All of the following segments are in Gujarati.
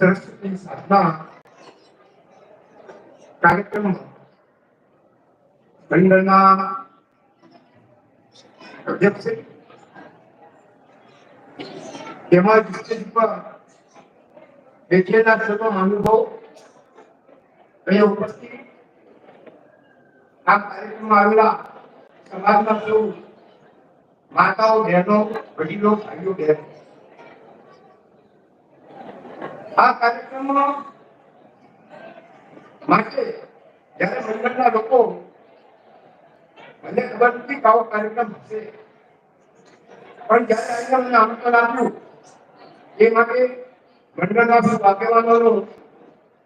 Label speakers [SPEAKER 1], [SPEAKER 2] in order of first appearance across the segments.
[SPEAKER 1] સરસ્વતી સાધના કાર્યક્રમ મંડળના અધ્યક્ષ તેમજ સ્ટેજ પર બેઠેલા સર્વ અનુભવ અહીંયા ઉપસ્થિત. આ કાર્યક્રમમાં આવેલા સમાજના સૌ માતાઓ, બહેનો, વડીલો, ભાઈઓ, બહેનો આ કાર્યક્રમમાં માટે જયારે મંડળના લોકો મને ખબર નથી આવો કાર્યક્રમ હશે. પણ જયારે આવીને મને આમંત્રણ આપ્યું, એ માટે મંડળના સૌ આગેવાનોનો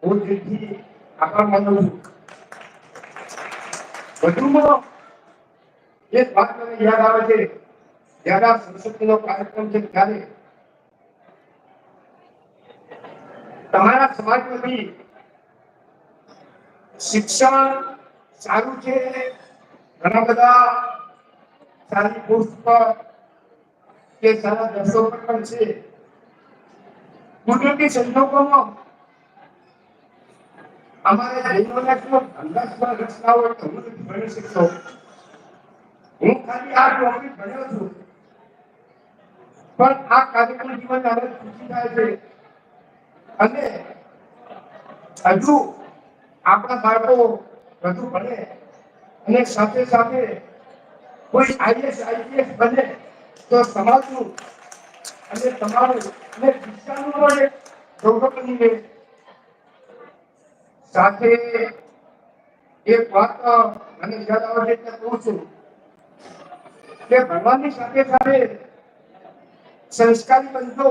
[SPEAKER 1] હું દિલથી આભાર માનું છું. વધુમાં એક વાત મને યાદ આવે છે. જ્યારે આ સંસદનો કાર્યક્રમ છે ત્યારે તમારા સમાજમાંથી શિક્ષણ સારું છે ઘણા બધા સારી પોસ્ટ કે સારા દર્શકો પણ છે. કુદરતી સંજોગોમાં અમારે જૈનોના જો અંદાજમાં હું ભણી શકતો. હું ખાલી આ ટોપિક ભણ્યો છું. પણ આ કાર્યક્રમ જીવન હવે ખુશી થાય છે. અને હજુ આપણા બાળકો વધુ ભણે અને સાથે સાથે કોઈ આઈએસ, આઈપીએસ બને તો સમાજનું અને તમારું અને શિક્ષણનું પણ એક ગૌરવ બની રહે સાથે એક વાત મને યાદ આવે છે કહું છું કે ભણવાની સાથે સાથે સંસ્કારી બનતો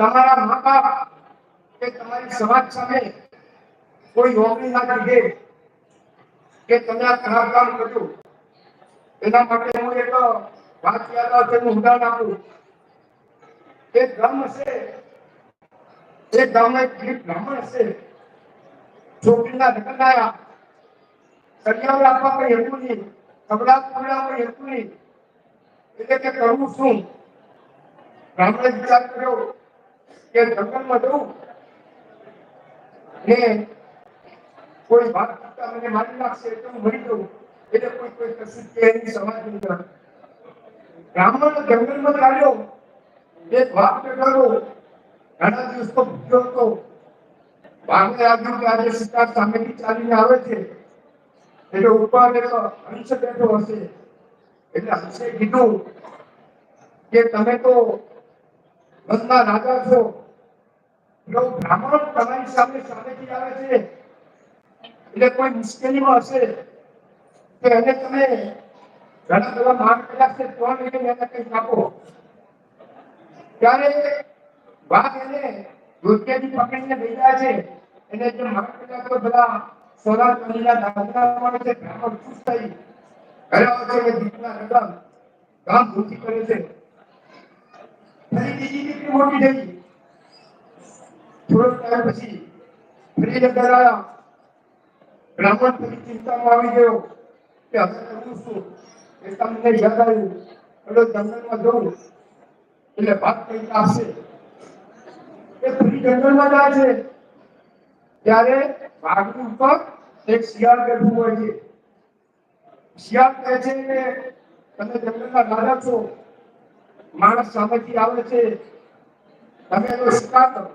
[SPEAKER 1] તમારા મા બાપ કે તમારી સમાજ સામે કોઈ નોકરી ના લીધે કે તમે આ ખરાબ કામ કર્યું, એના માટે હું એક વાત યાદ આવશે હું ઉદાહરણ આપું. એક ગામ હશે, એક ગામમાં એક બ્રાહ્મણ હશે, છોકરીના લગ્ન આવ્યા કન્યાઓ આપવા કોઈ હતું નહીં, કપડા કપડા કોઈ હતું નહીં. એટલે કે કરવું શું? બ્રાહ્મણે વિચાર કર્યો કે જંગલમાં જવું ને કોઈ વાત કરતા મને મારી નાખશે એટલે હું મરી જવું એટલે કોઈ કોઈ કશું કે એની સમાજ બ્રાહ્મણ જંગલમાં ચાલ્યો એક વાત કર્યો ઘણા દિવસ તો ભૂખ્યો હતો. વાઘને આવ્યું કે આજે શિકાર સામેથી ચાલીને આવે છે. એટલે ઉપર હંસ બેઠો હશે. એટલે હંસે કીધું કે તમે તો વનના રાજા છો. જો બ્રાહ્મણ તમારી સામે સામેથી આવે છે. એટલે કોઈ મુશ્કેલીમાં હશે તો એને તમે ઘણા બધા માર્ગ કર્યા છે. તો એને કંઈક આપો. ત્યારે વાઘ એને દોતિયાથી પકડીને લઈ જાય છે. એને જે માર્ગ કર્યા તો બધા સોના ચાંદીના દાદરા મળે છે. બ્રાહ્મણ ખુશ થઈ. ઘરે આવે છે દીકરા રગમ ગામ ભૂખી કરે છે. બીજી દીકરી મોટી થઈ થોડોક ટાઈમ પછી ફરી જગ્યા આવ્યા બ્રાહ્મણ ફરી ચિંતામાં આવી ગયો કે હવે કરું શું એ તમને યાદ આવ્યું. એટલે જંગલમાં જવું. એટલે ભાગ કઈ આપશે એ ફરી જંગલમાં જાય છે. ત્યારે વાઘની ઉપર એક શિયાળ બેઠું હોય છે. શિયાળ કહે છે કે તમે જંગલમાં રાજા છો. માણસ સામેથી આવે છે, તમે એનો શિકાર કરો.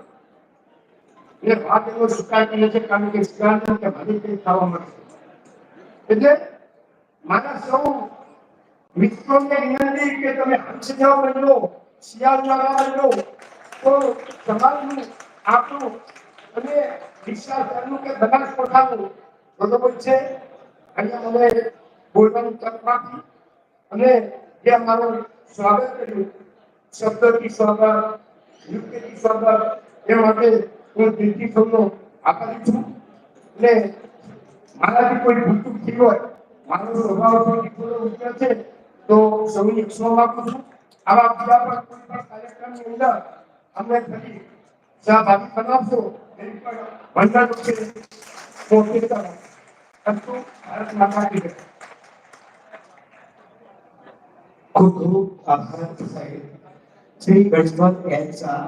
[SPEAKER 1] એ વાત એનો શિકાર કરે છે કારણ કે શિકાર કરે કે ભલે કઈ ખાવા મળશે એટલે મારા સૌ મિત્રોને વિનંતી કે તમે હંસ જેવા બનજો શિયાળ જેવા બનજો તો સમાજનું આપણું અને વિશ્વાસનું કે બનાસ પોતાનું બરોબર છે? અહીંયા મને બોલવાનું તક આપી અને જે અમારું સ્વાગત કર્યું. શબ્દથી સ્વાગત, યુક્તિથી સ્વાગત. એ માટે હું દિલથી સૌનો આભારી છું. અને મારાથી કોઈ ભૂલચૂક થઈ હોય, મારો સ્વભાવ થોડી થોડો ઉગ્ર છે, તો સૌની ક્ષમા માંગુ છું. આવા બીજા પણ કોઈ પણ કાર્યક્રમની અંદર અમને ફરી સહભાગી બનાવશો, એની પણ વંદન છે મોટી ભારત માતા કી જય
[SPEAKER 2] ખૂબ ખૂબ આભાર સાહેબ શ્રી ગણપત એન શાહ